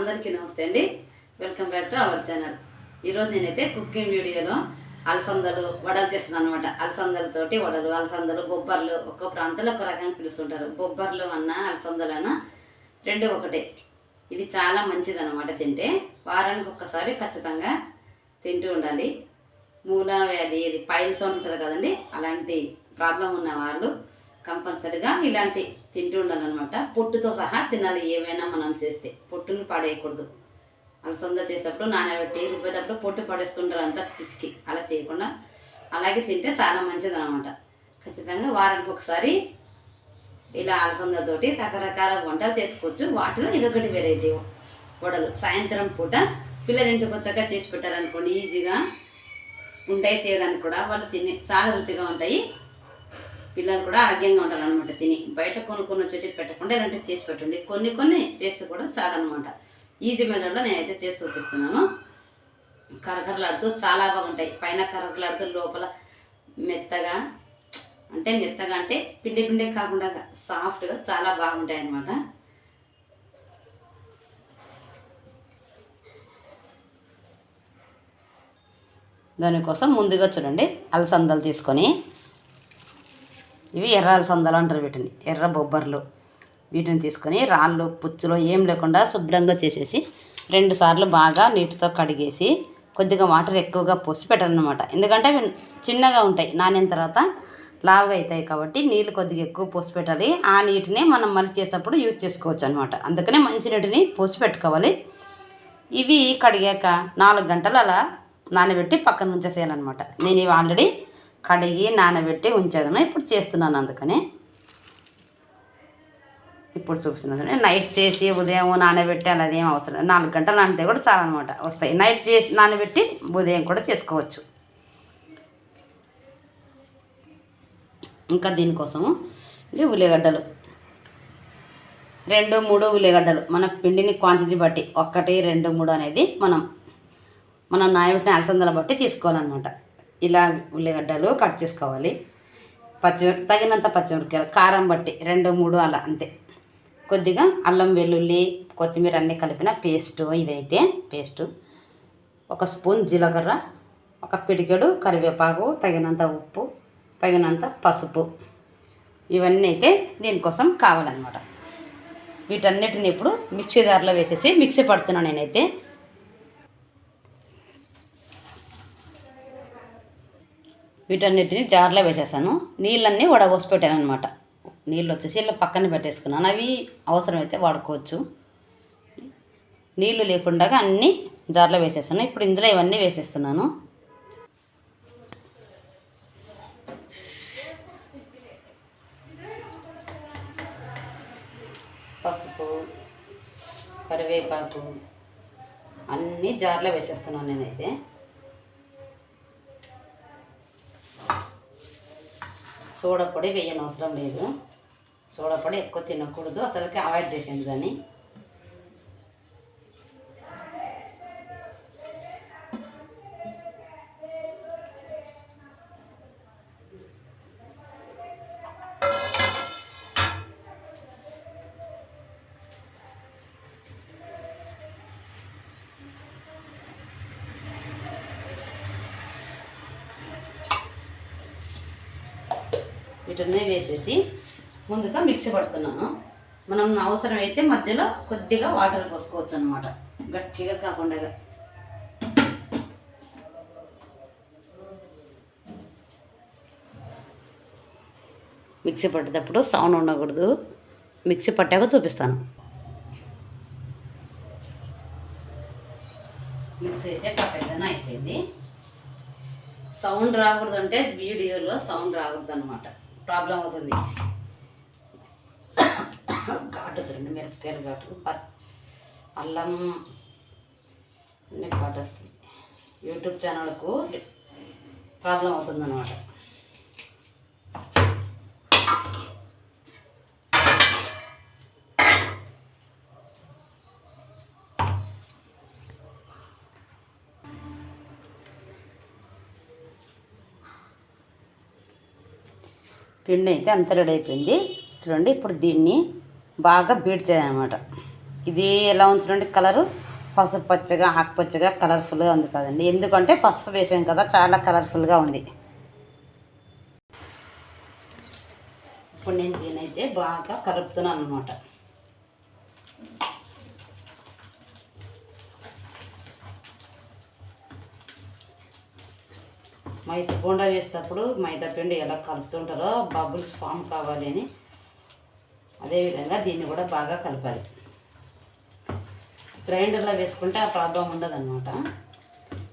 అందరికీ నమస్తే అండి. Welcome back to our channel ఈరోజు నేనైతే కుకింగ్ వీడియోలో అలసందలు వడలు చేస్తున్నాను అనమాట అలసందలతోటి వడలు అలసందలు బొబ్బర్లు ఒక్కో ప్రాంతంలో ఒక రకంగా పిలుస్తుంటారు. బొబ్బర్లు అన్న అలసందలు అన్న రెండు ఒకటే. ఇవి చాలా మంచిది అనమాట తింటే. వారానికి ఒక్కసారి ఖచ్చితంగా తింటూ ఉండాలి. మూల వ్యాధి ఇది పైల్స్ ఉంటారు కదండి అలాంటి ప్రాబ్లం ఉన్న వాళ్ళు కంపల్సరిగా ఇలాంటి తింటూ ఉండాలన్నమాట. పొట్టుతో సహా తినాలి ఏమైనా మనం చేస్తే. పొట్టుని పడేయకూడదు. అలసంద చేసేటప్పుడు నానబెట్టి రుబ్బేటప్పుడు పొట్టు పడేస్తుంటారు అంతా పిసికి. అలా చేయకుండా అలాగే తింటే చాలా మంచిది అనమాట ఖచ్చితంగా వారానికి ఒకసారి ఇలా అలసందతోటి రకరకాల వంటలు చేసుకోవచ్చు. వాటిలో ఇదొకటి వెరైటీ వడలు. సాయంత్రం పూట పిల్లలు ఇంటికి వచ్చాక చేసి పెట్టారనుకోండి ఈజీగా ఉంటాయి చేయడానికి కూడా. వాళ్ళు తినే చాలా రుచిగా ఉంటాయి. పిల్లలు కూడా ఆరోగ్యంగా ఉంటారు అనమాట తిని. బయట కొనుక్కున్న చెట్టు పెట్టకుండా ఇలాంటివి చేసి పెట్టండి. కొన్ని కొన్ని చేస్తే కూడా చాలా అనమాట ఈజీ మెథడ్లో నేనైతే చేసి చూపిస్తున్నాను. కరకరలాడుతూ చాలా బాగుంటాయి. పైన కరకరలాడుతూ లోపల మెత్తగా అంటే మెత్తగా అంటే పిండి పిండి కాకుండా సాఫ్ట్గా చాలా బాగుంటాయి అన్నమాట. దానికోసం ముందుగా చూడండి. అలసందలు తీసుకొని ఇవి ఎర్ర అలసందలు అంటారు వీటిని. ఎర్ర బొబ్బర్లు. వీటిని తీసుకొని రాళ్ళు పుచ్చులు ఏం లేకుండా శుభ్రంగా చేసేసి రెండు సార్లు బాగా నీటితో కడిగేసి కొద్దిగా వాటర్ ఎక్కువగా పోసి పెట్టాలన్నమాట. ఎందుకంటే అవి చిన్నగా ఉంటాయి. నానిన తర్వాత లావుగా అవుతాయి కాబట్టి నీళ్ళు కొద్దిగా ఎక్కువ పోసి పెట్టాలి. ఆ నీటిని మనం మళ్ళీ చేసేటప్పుడు యూజ్ చేసుకోవచ్చు అనమాట అందుకనే మంచి నీటిని పోసి పెట్టుకోవాలి. ఇవి కడిగాక నాలుగు గంటలు అలా నానబెట్టి పక్కన ఉంచేసేయాలన్నమాట. నేను ఇవి ఆల్రెడీ కడిగి నానబెట్టి ఉంచాను ఇప్పుడు చేస్తున్నాను అందుకని. ఇప్పుడు చూపిస్తున్నాను నైట్ చేసి ఉదయం నానబెట్టి అలా ఏం అవసరం నాలుగు గంటలు నానితే కూడా చాలన్నమాట. అనమాట వస్తాయి. నైట్ చేసి నానబెట్టి ఉదయం కూడా చేసుకోవచ్చు. ఇంకా దీనికోసము ఇది ఉల్లిగడ్డలు. రెండు మూడు ఉల్లిగడ్డలు. మన పిండిని క్వాంటిటీ బట్టి ఒక్కటి రెండు మూడు అనేది మనం మనం నాయబెట్టిన అలసందల బట్టి తీసుకోవాలన్నమాట. ఇలా ఉల్లిగడ్డలు కట్ చేసుకోవాలి. పచ్చిమిరప తగినంత పచ్చిమిరపకాయలు కారం బట్టి రెండు మూడు అలా అంతే. కొద్దిగా అల్లం వెల్లుల్లి కొత్తిమీర అన్నీ కలిపిన పేస్టు ఇదైతే పేస్టు. ఒక స్పూన్ జీలకర్ర ఒక పిడికెడు కరివేపాకు తగినంత ఉప్పు తగినంత పసుపు. ఇవన్నీ అయితే దీనికోసం కావాలన్నమాట. వీటన్నిటిని ఇప్పుడు మిక్సీ దారిలో వేసేసి మిక్సీ పడుతున్నాను నేనైతే. వీటన్నిటిని జార్లో వేసేసాను. నీళ్ళన్నీ వడబోసి పెట్టాను అనమాట నీళ్ళు వచ్చేసి ఇలా పక్కన పెట్టేసుకున్నాను. అవి అవసరమైతే వాడుకోవచ్చు. నీళ్ళు లేకుండా అన్నీ జార్లో వేసేసాను. ఇప్పుడు ఇందులో ఇవన్నీ వేసేస్తున్నాను. పసుపు కరివేపాకు అన్నీ జార్లో వేసేస్తున్నాను నేనైతే. సోడపొడి పొడి వేయనవసరం లేదు. సోడపొడి ఎక్కువ తినకూడదు. అసలుకి అవాయిడ్ చేసేది దాన్ని. వీటిని ముందుగా మిక్సీ పడుతున్నాను. మనం అవసరమైతే మధ్యలో కొద్దిగా వాటర్ పోసుకోవచ్చు అనమాట గట్టిగా కాకుండా. మిక్సీ పట్టేటప్పుడు సౌండ్ ఉండకూడదు. మిక్సీ పట్టాక చూపిస్తాను. మిక్సీ అయితే పట్టేసాను అయిపోయింది. సౌండ్ రాకూడదు అంటే వీడియోలో సౌండ్ రాకూడదు అనమాట ప్రాబ్లం అవుతుంది. ఘాటు చూడండి మిరపకాయలు ఘాటు అల్లం అన్ని ఘాటు వస్తుంది. యూట్యూబ్ ఛానల్కు ప్రాబ్లం అవుతుంది పిండి అయితే అంత రెడీ అయిపోయింది. చూడండి ఇప్పుడు దీన్ని బాగా బీట్ చేయాలన్నమాట. ఇది ఎలా ఉంచుడండి కలరు? పసుపు పచ్చగా ఆకుపచ్చగా కలర్ఫుల్గా ఉంది కదండి. ఎందుకంటే పసుపు వేసాం కదా చాలా కలర్ఫుల్గా ఉంది. ఇప్పుడు నేను దీనైతే బాగా కలుపుతున్నాను అనమాట మైదా బోండా వేసేటప్పుడు మైదా పిండి ఎలా కలుపుతుంటారో బబుల్స్ ఫామ్ కావాలి అని. అదేవిధంగా దీన్ని కూడా బాగా కలపాలి. గ్రైండర్లో వేసుకుంటే ఆ ప్రాబ్లం ఉండదన్నమాట.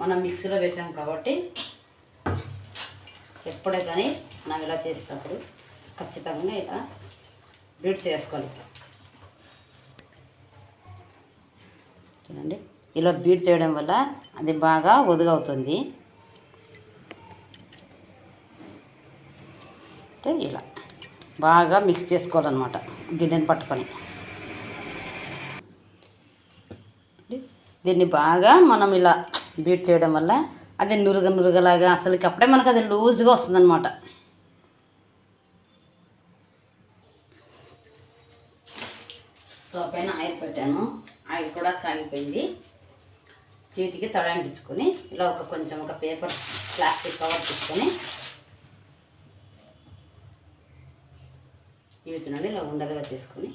మనం మిక్సీలో వేసాం కాబట్టి ఎప్పుడే కానీ మనం ఇలా చేసేటప్పుడు ఖచ్చితంగా ఇలా బీట్ చేసుకోవాలి చూడండి ఇలా బీట్ చేయడం వల్ల అది బాగా ఒదుగవుతుంది. అంటే ఇలా బాగా మిక్స్ చేసుకోవాలన్నమాట గిన్నెని పట్టుకొని. దీన్ని బాగా మనం ఇలా బీట్ చేయడం వల్ల అది నురుగ నురుగలాగా అసలుకి అప్పుడే మనకు అది లూజ్గా వస్తుందన్నమాట. స్టవ్ పైన ఆయిల్ పెట్టాను. ఆయిల్ కూడా కాగిపోయింది చేతికి తడ అంటించుకొని ఇలా ఒక కొంచెం ఒక పేపర్ ప్లాస్టిక్ కవర్ తీసుకొని ఇవి ఇలా ఉండలుగా తీసుకొని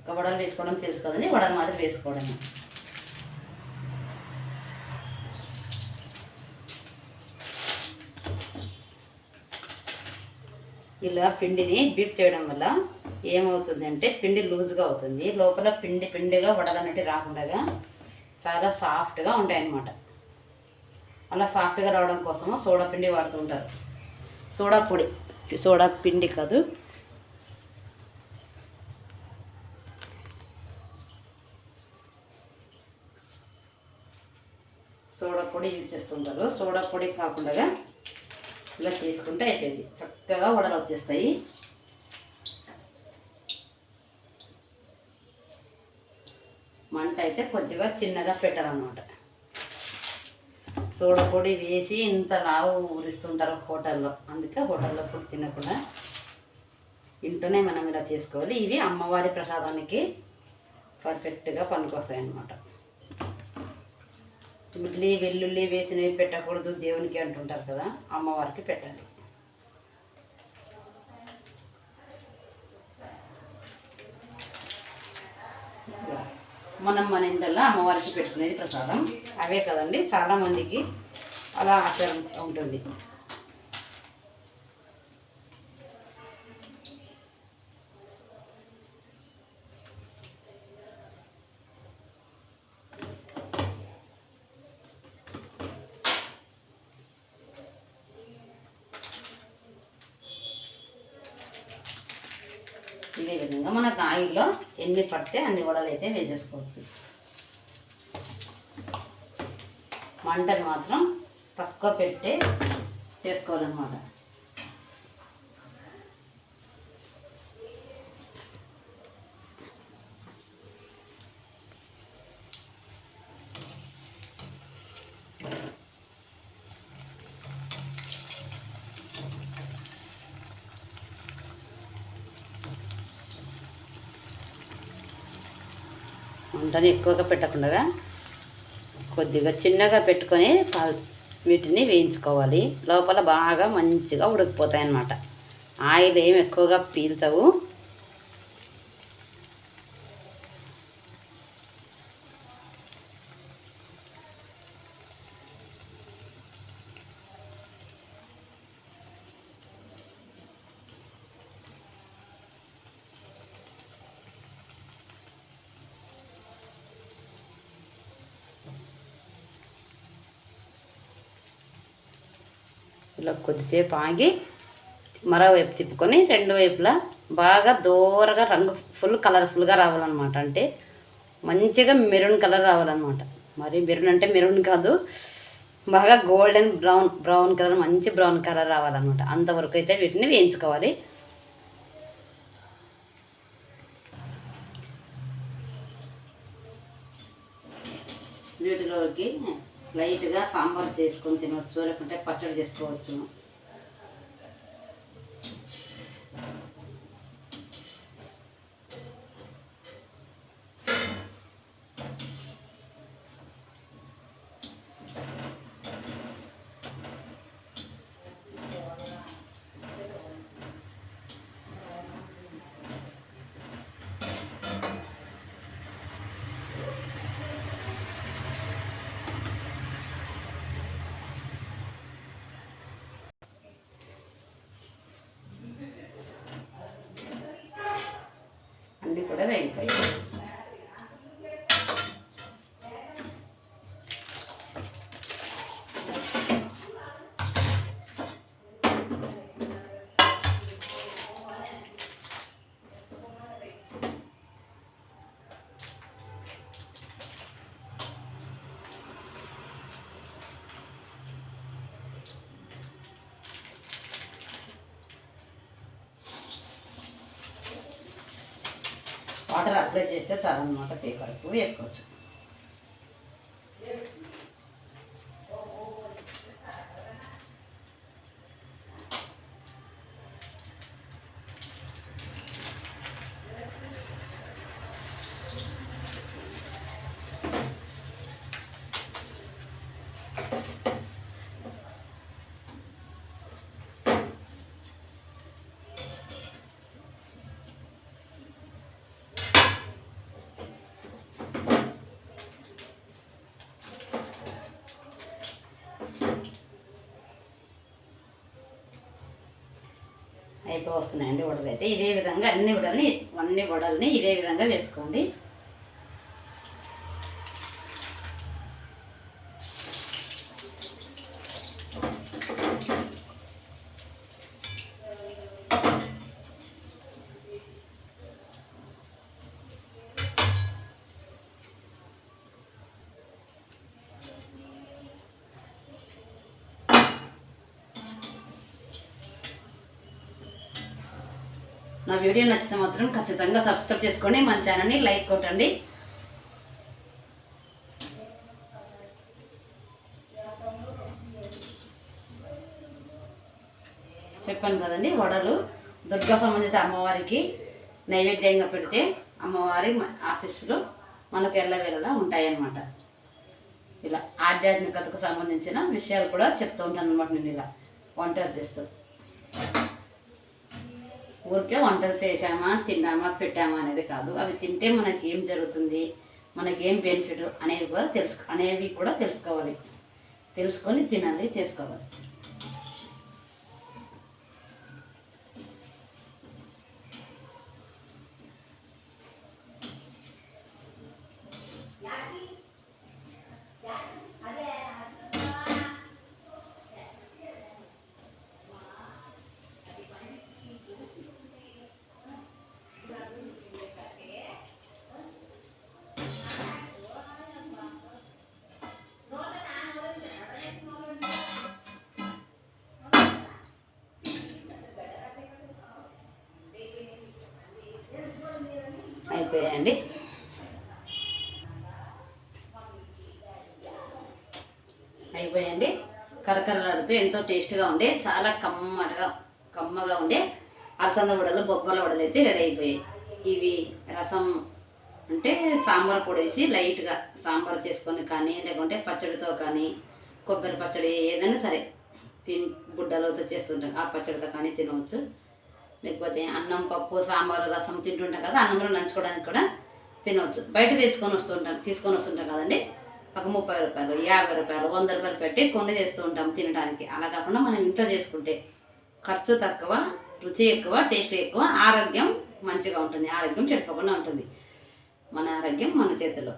ఒక వడలు వేసుకోవడం తెలుసు కదండి వడలు మాత్రం వేసుకోవడమే. ఇలా పిండిని బీట్ చేయడం వల్ల ఏమవుతుందంటే పిండి లూజ్గా అవుతుంది. లోపల పిండి పిండిగా వడలన్నట్టు రాకుండా చాలా సాఫ్ట్గా ఉంటాయి అన్నమాట అలా సాఫ్ట్గా రావడం కోసము సోడా పిండి వాడుతూ ఉంటారు. సోడా పొడి సోడా పిండి కాదు. సోడా పొడి యూజ్ చేస్తుంటారు సోడా పొడి కాకుండా ఇలా చేసుకుంటే అయిపోయింది. చక్కగా వడలు వచ్చేస్తాయి. మంట అయితే కొద్దిగా చిన్నగా పెట్టాలన్నమాట. సోడా పొడి వేసి ఇంత లావు ఊరిస్తుంటారు హోటల్లో. అందుకే హోటల్లో ఫుడ్ తినకుండా ఇంట్లోనే మనం ఇలా చేసుకోవాలి. ఇవి అమ్మవారి ప్రసాదానికి పర్ఫెక్ట్గా పనికొస్తాయి అన్నమాట ఉల్లి వెల్లుల్లి వేసినవి పెట్టకూడదు దేవునికి అంటుంటారు కదా అమ్మవారికి పెట్టాలి. మనం మన ఇంట్లో అమ్మవారికి పెట్టుకునేది ప్రసాదం. అవే కదండి చాలా మందికి అలా ఆచారం ఉంటుంది. ఇదే విధంగా మనకు ఆయిల్లో ఎన్ని పడితే అన్ని వడలు అయితే వేసేసుకోవచ్చు. మంటను మాత్రం తక్కువ పెట్టి చేసుకోవాలన్నమాట. కానీ ఎక్కువగా పెట్టకుండా కొద్దిగా చిన్నగా పెట్టుకొని వీటిని వేయించుకోవాలి. లోపల బాగా మంచిగా ఉడికిపోతాయి అన్నమాట ఆయిల్ ఏమి ఎక్కువగా పీల్చవు. ఇలా కొద్దిసేపు ఆగి మరోవైపు తిప్పుకొని రెండు వైపులా బాగా దూరగా రంగు ఫుల్ కలర్ఫుల్గా రావాలన్నమాట. అంటే మంచిగా మెరూన్ కలర్ రావాలన్నమాట. మరి మెరూన్ అంటే మెరూన్ కాదు బాగా గోల్డెన్ బ్రౌన్ బ్రౌన్ కలర్ మంచి బ్రౌన్ కలర్ రావాలన్నమాట. అంతవరకు అయితే వీటిని వేయించుకోవాలి. వీటిలోకి లైట్గా సాంబార్ చేసుకొని తినవచ్చు లేకుంటే పచ్చడి చేసుకోవచ్చు అయిపోయాయి వాటర్ అప్లై చేస్తే చాలన్నమాట పేపర్కు వేసుకోవచ్చు. అయిపో వస్తున్నాయండి వడలు అయితే ఇదే విధంగా అన్ని వడల్ని అన్ని వడల్ని ఇదే విధంగా వేసుకోండి. నా వీడియో నచ్చితే మాత్రం ఖచ్చితంగా సబ్స్క్రైబ్ చేసుకోండి మన ఛానల్ని లైక్ కొట్టండి. చెప్పాను కదండి వడలు దుర్గా సంబంధిత అమ్మవారికి నైవేద్యంగా పెడితే అమ్మవారి మ- ఆశీస్సులు మనకు ఎల్లవేళలా ఉంటాయన్నమాట. ఇలా ఆధ్యాత్మికతకు సంబంధించిన విషయాలు కూడా చెప్తూ ఉంటాను అనమాట నేను ఇలా వంటలు చేస్తూ. ఊరికే వంటలు చేశామా తిన్నామా పెట్టామా అనేది కాదు. అవి తింటే మనకి ఏం జరుగుతుంది మనకి ఏం బెనిఫిట్ అనేవి కూడా తెలుసు అనేవి కూడా తెలుసుకోవాలి. తెలుసుకొని తినాలి చేసుకోవాలి. వేయండి. అయిపోయాయండి కరకరలాడుతూ ఎంతో టేస్ట్గా ఉండే చాలా కమ్మటగా కమ్మగా ఉండే అలసంద వడలు బొబ్బల వడలు అయితే రెడీ అయిపోయాయి. ఇవి రసం అంటే సాంబార్ పొడి వేసి లైట్గా సాంబార్ చేసుకొని కానీ లేకుంటే పచ్చడితో కానీ కొబ్బరి పచ్చడి ఏదైనా సరే తిన్ బుడ్డలతో చేస్తుంటాం. ఆ పచ్చడితో కానీ తినవచ్చు. లేకపోతే అన్నం పప్పు సాంబారు రసం తింటుంటాం కదా అన్నంలో నంచుకోవడానికి కూడా తినవచ్చు బయట తెచ్చుకొని వస్తుంటాం తీసుకొని వస్తుంటాం కదండి. ఒక ముప్పై రూపాయలు యాభై రూపాయలు వంద రూపాయలు పెట్టి కొన్ని చేస్తూ ఉంటాం తినడానికి. అలా కాకుండా మనం ఇంట్లో చేసుకుంటే ఖర్చు తక్కువ రుచి ఎక్కువ టేస్ట్ ఎక్కువ ఆరోగ్యం మంచిగా ఉంటుంది. ఆరోగ్యం చెడిపోకుండా ఉంటుంది. మన ఆరోగ్యం మన చేతిలో.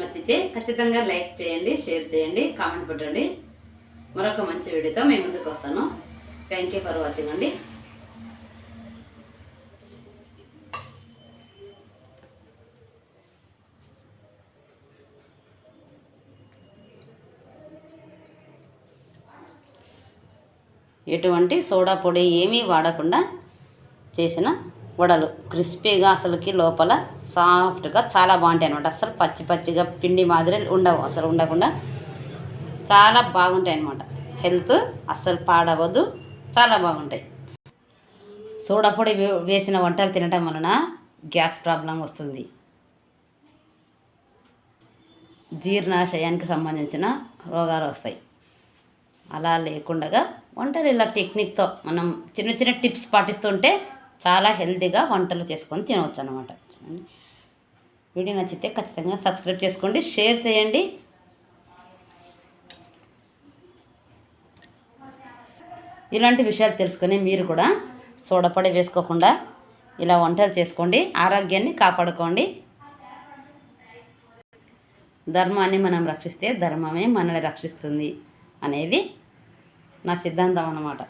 నచ్చితే ఖచ్చితంగా లైక్ చేయండి షేర్ చేయండి కామెంట్ పెట్టండి. మరొక మంచి వీడియోతో మేము ముందుకు వస్తాను. థ్యాంక్ యూ ఫర్ వాచింగ్ అండి. ఎటువంటి సోడా పొడి ఏమీ వాడకుండా చేసిన వడలు. క్రిస్పీగా అసలుకి లోపల సాఫ్ట్గా చాలా బాగుంటాయి అనమాట అసలు పచ్చి పచ్చిగా పిండి మాదిరి ఉండవు అసలు ఉండకుండా చాలా బాగుంటాయి అనమాట హెల్త్ అస్సలు పాడవద్దు చాలా బాగుంటాయి. సోడాపొడి వే- వేసిన వంటలు తినటం వలన గ్యాస్ ప్రాబ్లం వస్తుంది. జీర్ణాశయానికి సంబంధించిన రోగాలు వస్తాయి. అలా లేకుండా వంటలు ఇలా టెక్నిక్తో మనం చిన్న చిన్న టిప్స్ పాటిస్తుంటే చాలా హెల్తీగా వంటలు చేసుకొని తినవచ్చు అనమాట వీడియో నచ్చితే ఖచ్చితంగా సబ్స్క్రైబ్ చేసుకోండి షేర్ చేయండి. ఇలాంటి విషయాలు తెలుసుకొని మీరు కూడా సోడపొడి వేసుకోకుండా ఇలా వంటలు చేసుకోండి ఆరోగ్యాన్ని కాపాడుకోండి. ధర్మాన్ని మనం రక్షిస్తే ధర్మమే మనల్ని రక్షిస్తుంది అనేది నా సిద్ధాంతం అన్నమాట.